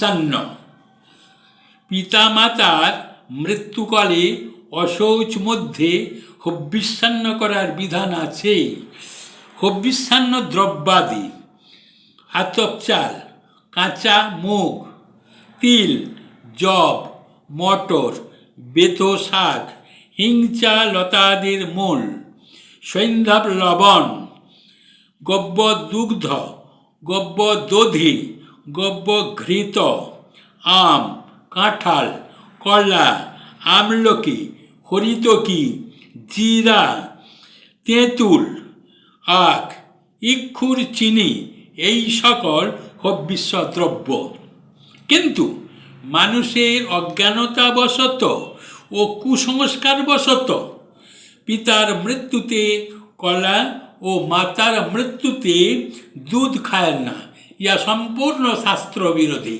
সান্ন পিতামাতার মৃত্যুকালে অশৌচ মধ্যে হব্বিষ্যান্ন করার বিধান আছে। হব্বিষ্যান্ন দ্রব্যাদি আতপ চাল, কাঁচা মুগ, তিল জব মটর, বেতো শাক, হিংচা লতাদির মূল সৈন্ধাব লবণ গব্য দুগ্ধ গব্য দধি গব্য ঘৃত আম, কাঁঠাল, কলা, আমলকি, হরিতকি, জিরা, তেঁতুল, আখ, ইক্ষুর চিনি, এই সকল হব্বিষ্য দ্রব্য কিন্তু মানুষের অজ্ঞানতাবশত ও কুসংস্কারবশত পিতার মৃত্যুতে কলা ও মাতার মৃত্যুতে দুধ খায় না। ইয়া সম্পূর্ণ শাস্ত্র বিরোধী